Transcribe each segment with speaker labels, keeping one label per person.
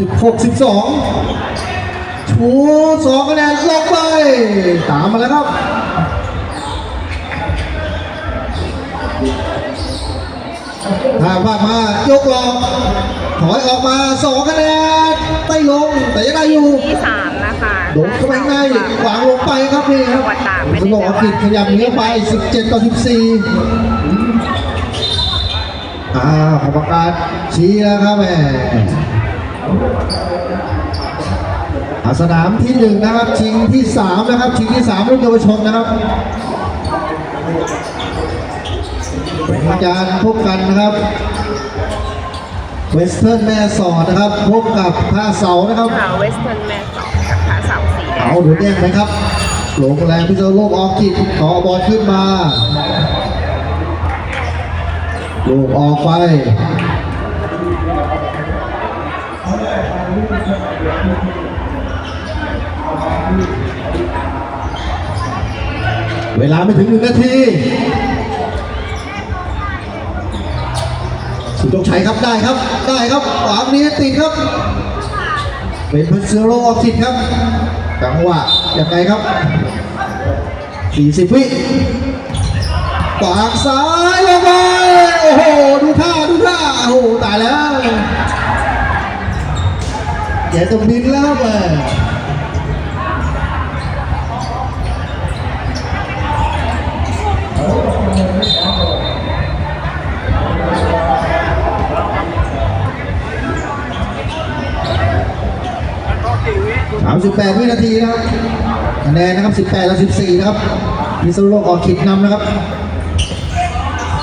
Speaker 1: 16 12ชูสองคะแนนลงไป ตามมาแล้วครับถ้าว่างมายกลองถอยออกมาสองคะแนนไม่ลง แต่ยังได้อยู่
Speaker 2: ที่สามนะคะ
Speaker 1: โดนเข้าไปง่ายขวางลงไปครับนี่ครับสมองอังกฤษขยับเหนือไป 17 ต่อ 14อ้าวกรรมการชี้แล้วครับแม่ อ่าสนามที่หนึ่งนะครับ ชิงที่สามนะครับ ชิงที่สามรุ่นเยาวชนนะครับเป็นการพบกันนะครับเวสเทิร์นแม่สอดนะครับพบกับท่าเสานะครับ
Speaker 2: ค่ะเวสเทิร์นแมนสองกับขาเสาสีแดง
Speaker 1: เอาดูแยกนะครับหลงแรงพิษณุโลกออกกิจต่อบอลขึ้นมาลูกออกไป เวลาไม่ถึงหนึ่งนาทีสุดยงชัยครับได้ครับ ได้ครับขวางนี้ติดครับ เป็นพัชโรออกกิจครับจังหวะยังไงครับ 40 วิขวางซ้ายลงไป แนนนะครับ 18 และ 14 นะครับพิซซุโลกออกขิดนำนะครับ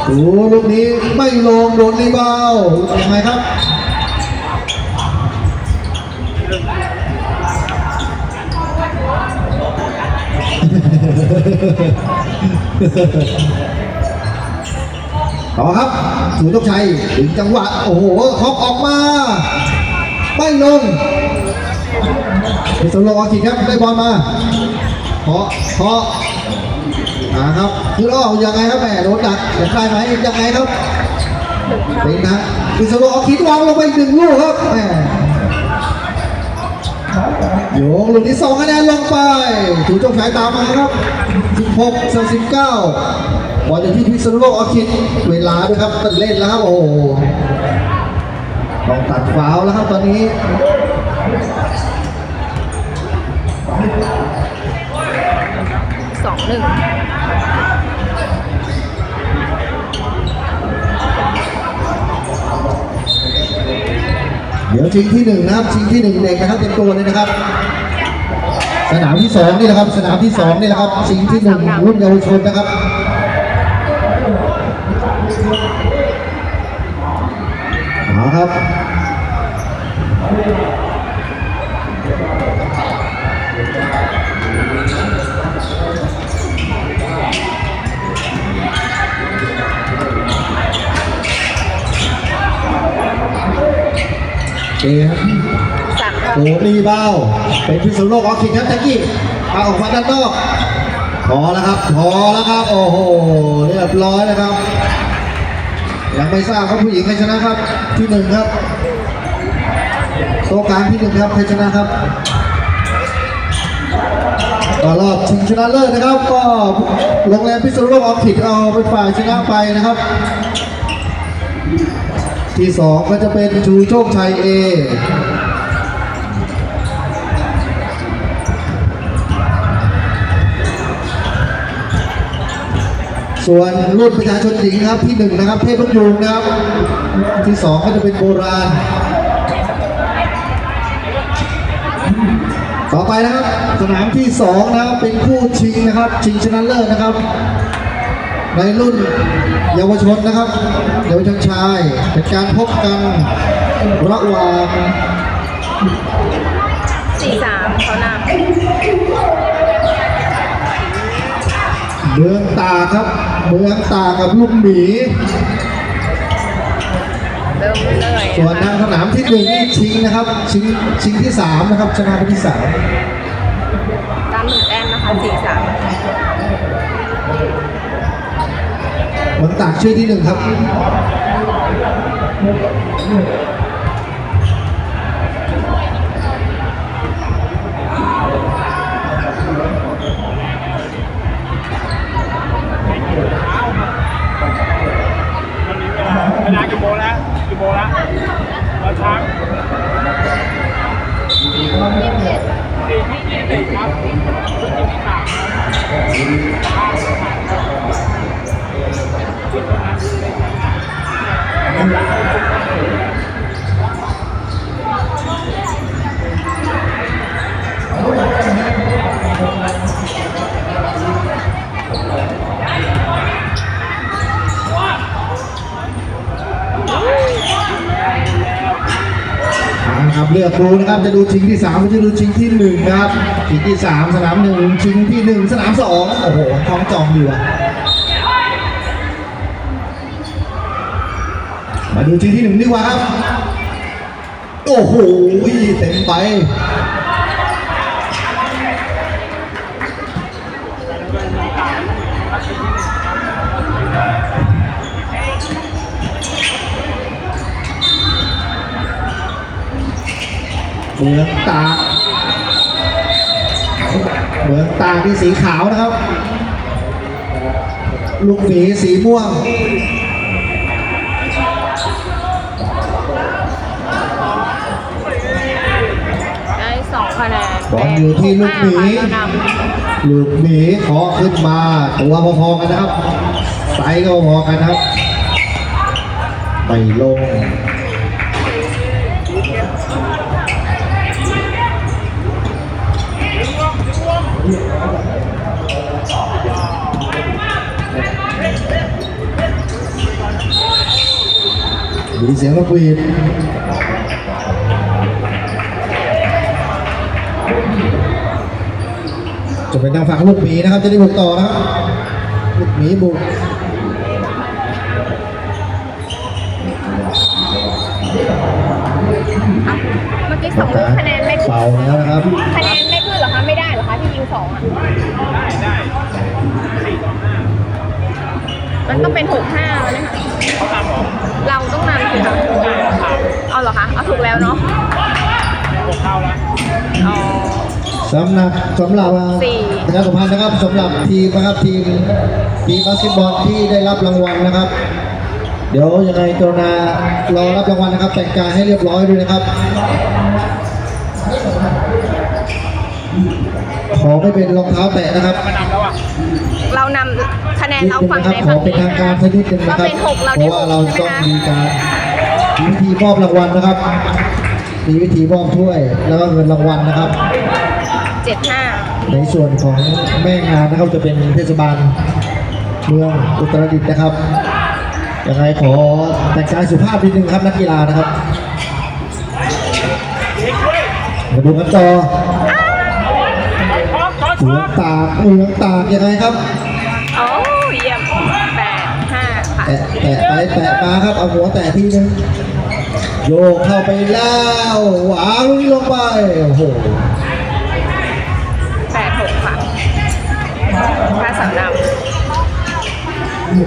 Speaker 1: โอ้ลูกนี้ไม่ลงโดนรีบาวด์ยังไงครับต่อครับสุนทรชัยถึงจังหวะโอ้โหคอกออกมา ไม่ลงพิซซุโลกออกขิดครับได้บอลมา เคาะเคาะอ่าครับคืออ้อยังไงครับแหมโดนดักจะได้ไหมยังไงครับเป็นนะพิซซุโลกออกขิดวางลงไปหนึ่งลูกครับแหมโยงลูกที่สองคะแนนลงไปถูกจงฉายตามมาครับ16ต่อ19บอลอยู่ที่พิษณุโลกออคิดเวลาด้วยครับตัดเล่นแล้วครับโอ้โหต้องตัดฟาวแล้วครับตอนนี้
Speaker 2: สองหนึ่ง
Speaker 1: เดี๋ยวชิงที่หนึ่งนะครับชิงที่หนึ่งเด็กนะครับเต็มตัวเลยนะครับ สนามที่สองนี่แหละครับ สนามที่สองนี่แหละครับชิงที่หนึ่งรุ่นเยาวชนนะครับเอาครับ เกม
Speaker 2: สามค่ะ
Speaker 1: โอ้รีบาวด์เป็นพิษณุโลกออกคิกครับแท็กกี้เอาออกมาด้านนอกพอแล้วครับพอแล้วครับ โอ้โหเรียบร้อยนะครับ ยังไม่ทราบครับผู้หญิงใครชนะครับ ที่หนึ่งครับโต๊ะกลางที่หนึ่งครับใครชนะครับก็รอบชิงชนะเลิศนะครับ ก็โรงแรมพิษณุโลกออกคิกเอาเป็นฝ่ายชนะไปนะครับ ที่สองก็จะเป็นชูโชคชัยเอส่วนรุ่นประชาชนหญิงครับที่หนึ่งนะครับเทพยุงนะครับ ที่สองก็จะเป็นโบราณ ต่อไปนะครับสนามที่สองนะครับเป็นคู่ชิงนะครับ ชิงชนะเลิศนะครับ ในรุ่นเยาวชนนะครับเยาวชนชายเป็นการพบกันระหว่าง
Speaker 2: สี่สามเขาน
Speaker 1: เมืองตากครับ เมืองตากกับลูกหมีำ
Speaker 2: เริ่มเหนื่อย
Speaker 1: ส่วน
Speaker 2: นะ
Speaker 1: ทาง
Speaker 2: คะ
Speaker 1: สนามที่หนึ่งนี่ชิงนะครับชิงชิงที่สามนะครับชนะไปที่สาม
Speaker 2: ตามหนึ่งแต้มนะคะสี่ บา
Speaker 1: งตากชื่อที่หนึ่งครับเวลากี่โมแล้วกี่โมแล้ววันช้างสี่ที่เจ็ดครับที่ที่สาม ครับเลือกดูนะครับจะดูชิงที่3ามจะดูชิงที่1ครับชิงที่ 3 สนาม1ชิงที่ 1 สนาม2โอ้โหท้องจองอยู่อะ มาดูชิงที่หนึ่งดีกว่าครับ โอ้โหเต็มไปเมืองตากเมืองตาที่สีขาวนะครับ ลูกหมีสีม่วง
Speaker 2: ได้สองคะแนน
Speaker 1: บอลอยู่ที่ลูกหมีลูกหมีขอขึ้นมาตัวพอๆกันนะครับไซส์ก็พอๆกันนะครับไม่ลงมีเสียงนกหวีด จะเป็นทางฝั่งลูกหมีนะครับ จะได้บุกต่อนะครับลูกหมีบุก
Speaker 2: เมื่อกี้สองลูกคะแนนไม่ขึ้น
Speaker 1: เป่าแล้วนะครับ
Speaker 2: คะแนนไม่ขึ้นเหรอคะ ไม่ได้เหรอคะที่ยิงสองอะมันต้องเป็นหกห้าแล้วนะคะเราต้องนำสิคะเอาเหรอคะ เอาถูกแล้วเนาะอ๋อ
Speaker 1: สำหรับสำหรับ
Speaker 2: สี่
Speaker 1: ประชาสัมพันธ์นะครับสำหรับทีมนะครับทีมทีมบาสเกตบอลที่ได้รับรางวัลนะครับ เดี๋ยวยังไงกรุณารอรับรางวัลนะครับแต่งกายให้เรียบร้อยด้วยนะครับ ขอไม่เป็นรองเท้าแตะนะครับ
Speaker 2: เรานำคะแนน
Speaker 1: นิด
Speaker 2: เรา
Speaker 1: นึง
Speaker 2: ฝั่ง
Speaker 1: นะค
Speaker 2: ไห
Speaker 1: รั
Speaker 2: น
Speaker 1: บขอ
Speaker 2: ฝั่ง
Speaker 1: เป็น
Speaker 2: นี้
Speaker 1: ทางการสักนิดนึงนะครับ
Speaker 2: ก็เป็นหกเรา
Speaker 1: เพ
Speaker 2: ได้
Speaker 1: ราะว่าเรา
Speaker 2: หก
Speaker 1: ต้อง
Speaker 2: ใช่ไหมคะ
Speaker 1: มีการมีวิธีมอบรางวัลนะครับ มีวิธีมอบถ้วยแล้วก็เงินรางวัลนะครับ
Speaker 2: เจ็ดห้า
Speaker 1: ในส่วนของแม่งานนะครับจะเป็นเทศบาลเมืองอุตรดิตถ์นะครับยังไงขอแต่งกายสุภาพนิดนึงครับนักกีฬานะครับมาดูกันต่อเมืองตากเมืองตากยังไงครับ
Speaker 2: โอ้เยี่ยมแปดห้าค่ะ
Speaker 1: แตะแตะไปแตะมาครับเอาหัวแตะทีนึงโยกเข้าไปแล้วหวางลงไปโอ้โห
Speaker 2: มี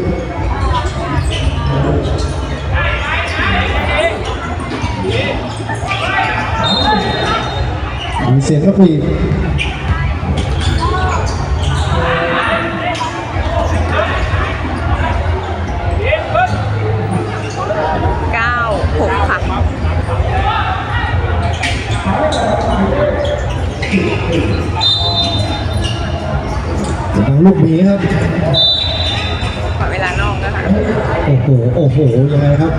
Speaker 1: เสียงก็คุยำ
Speaker 2: เก้าหกค่ะ
Speaker 1: ทางลูกหมีครับ โอ้โห โอ้โห ยังไงครับ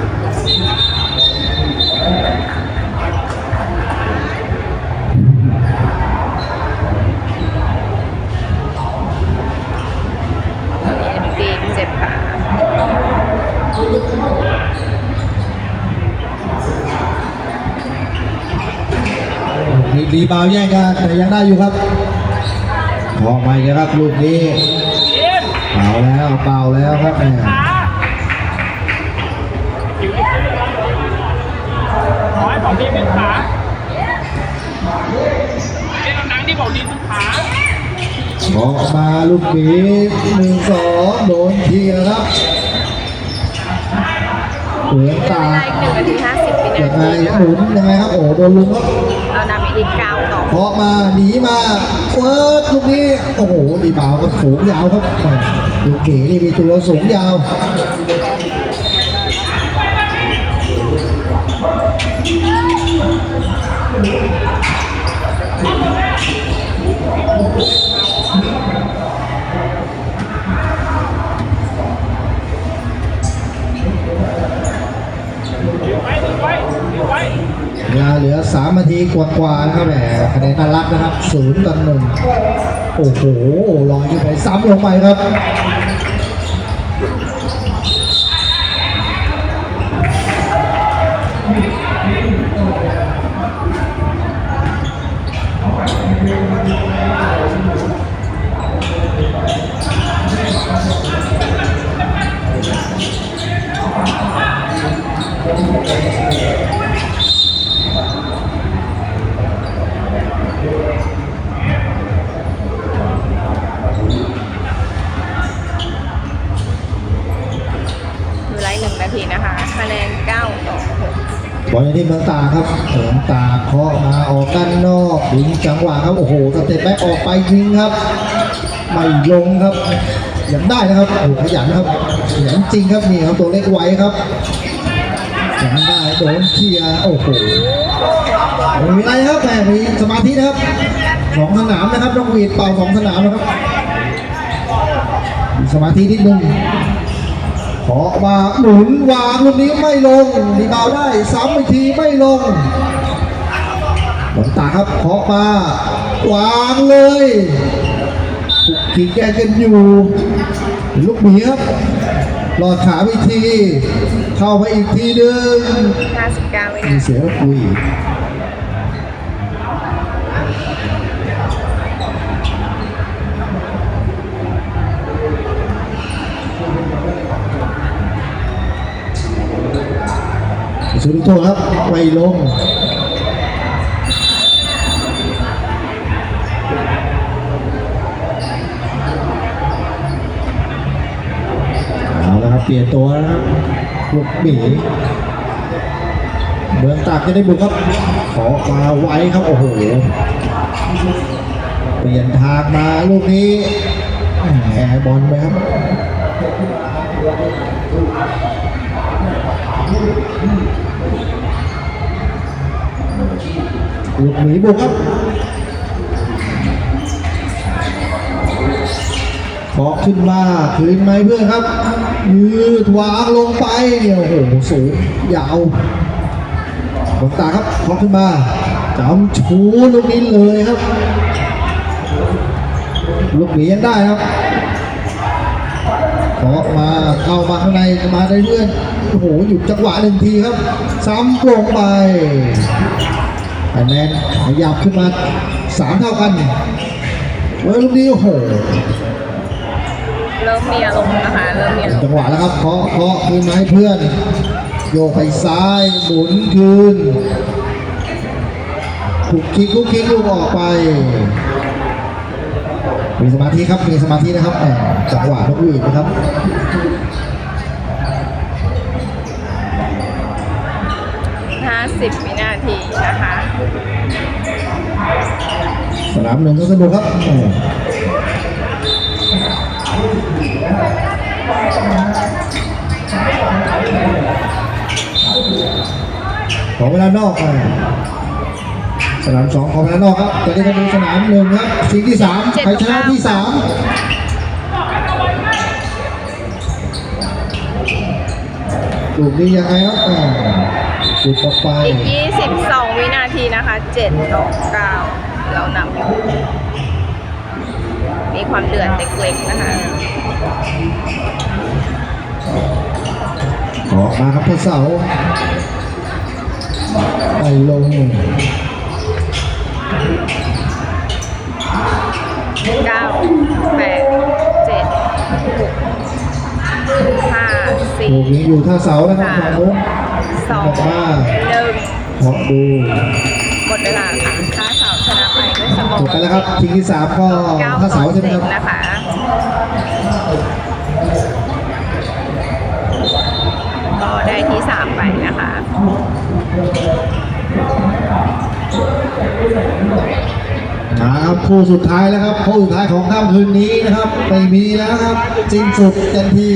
Speaker 2: ตอนนี้ดีเจ็บค่ะ
Speaker 1: มีรีบาวด์แย่งกันแต่ยังได้อยู่ครับพอมาอีกแล้วครับลูกนี้เป่าแล้วเป่าแล้วครับแม่
Speaker 3: ขอให้บอกดีเป็นขาเล่นหนังที่บอกดีเป็นขา
Speaker 1: ออกมาลูกนี้หนึ่งสองโดนทีนะครับเหลือง
Speaker 2: เว
Speaker 1: ตา
Speaker 2: ลาอีกหนึ่งนาทีห้าสิบวิ
Speaker 1: ยั
Speaker 2: นาง
Speaker 1: ไง
Speaker 2: ทีนะ
Speaker 1: หมุนยังไงครับโอ้โหโดนลุมครับ
Speaker 2: เรานำอีกเก้าต่อ
Speaker 1: เพาะมาหนีมาเฟิร์สลูกนี้โอ้โหรีบาวด์ก็สูงยาวครับแม่ลูกเก๋นี่มีตัวสูงยาว
Speaker 3: ไว้ไว้ไว้
Speaker 1: เวลาเหลือ3นาทีกว่าๆนะครับแหมคะแนนน่ารักนะครับศูนย์ต่อหนึ่งโอ้โหลอยขึ้นไปซ้ำลงไปครับ ที่เมืองตาก ครับเมืองตาเคาะมาออกด้านนอกดึงจังหวะครับโอ้โหสเต็ปแบ็คออกไปยิงครับ ไม่ลงครับยังได้นะครับโอ้โหขยันครับขยันจริงครับนี่ครับตัวเล็กไว้ครับยังได้โดนเคลียร์โอ้โหมีอะไรครับแต่มีสมาธินะครับสองสนามนะครับน้องวีดเป่าสองสนามนะครับมีสมาธินิดนึง อมาหมุนวางลูกนี้ไม่ลงดีบาวได้ซ้ำอีกทีไม่ลงหลวงตาครับขอมาวางเลยปุกขีแกกันอยู่ ลูกหมีครับรอดขาอีกที เข้าไปอีกทีหนึ่ง
Speaker 2: 59วิ
Speaker 1: มี
Speaker 2: นาที
Speaker 1: เสียงคุย สุดโทษครับไปลงเอาละครับเปลี่ยนตัวนะครับลูกหมีเมืองตากจะได้บุกครับขอมาไว้ครับ โอ้โห เปลี่ยนทางมาลูกนี้แอร์บอลไปครับ ลูกหมีบุกครับเคาะขึ้นมาคืนไหมเพื่อนครับยืดวางลงไปเนี่ยโอ้โหสูงยาวหลวงตาครับเคาะขึ้นมาจำชูลูกนี้เลยครับ ลูกหมียังได้ครับเคาะมาเข้ามาข้างในมาได้เพื่อนโอ้โหหยุดจังหวะหนึ่งทีครับ ซ้ำลงไป คะแนนขยับขึ้นมาสามเท่ากันเว้ยลูกนี้โอ้โห
Speaker 2: เริ่มมีอารมณ์นะคะเริ่มมีอารม
Speaker 1: จัง
Speaker 2: ณ์
Speaker 1: หวะแล้วครับเคาะเคาะคืนมาให้เพื่อน โยกไปซ้ายหมุนคืนคุกคิกคุกคิกลูกออกไปมีสมาธิครับมีสมาธินะครับแหมจังหวะนกหวีดนะครับ
Speaker 2: 50วินาทีนะคะ
Speaker 1: สนามหนึ่งก็สนุกครับแหมขอเวลานอกอะสนามสองขอเวลานอกครับจะได้กันดูสนามหนึ่งครับชิงที่สามใครชนะที่สามลูกนี้ยังไงครับอ่า จุดต่อไป
Speaker 2: อีก 22 วินาทีนะคะ 7 ต่อ 9 เรานำอยู่ มีความเดือดเล็กๆนะคะ
Speaker 1: ออกมาครับพระเสาไปลง
Speaker 2: เก้าแปดเจ็ดหกห้าสี่
Speaker 1: ลูกนี้อยู่ท่าเสานะครับ
Speaker 2: สา
Speaker 1: ฝั่ง
Speaker 2: ม
Speaker 1: โน้น
Speaker 2: สอง
Speaker 1: ออกมา
Speaker 2: หนึ่ง
Speaker 1: เพาะดู
Speaker 2: หมดเวลาค่ะค่าเสาชนะไปด้วยสมอง
Speaker 1: จบไปแล้วครับทีที่สามก็
Speaker 2: เก้า
Speaker 1: ท่า
Speaker 2: ต่
Speaker 1: เสา
Speaker 2: อ
Speaker 1: ใช่ไหม
Speaker 2: สิ
Speaker 1: ครับ
Speaker 2: บนะคะก็ได้ที่สามไปนะคะ
Speaker 1: มาครับคู่สุดท้ายแล้วครับคู่สุดท้ายของค่ำคืนนี้นะครับไม่มีแล้วครับสิ้นสุดเต็มที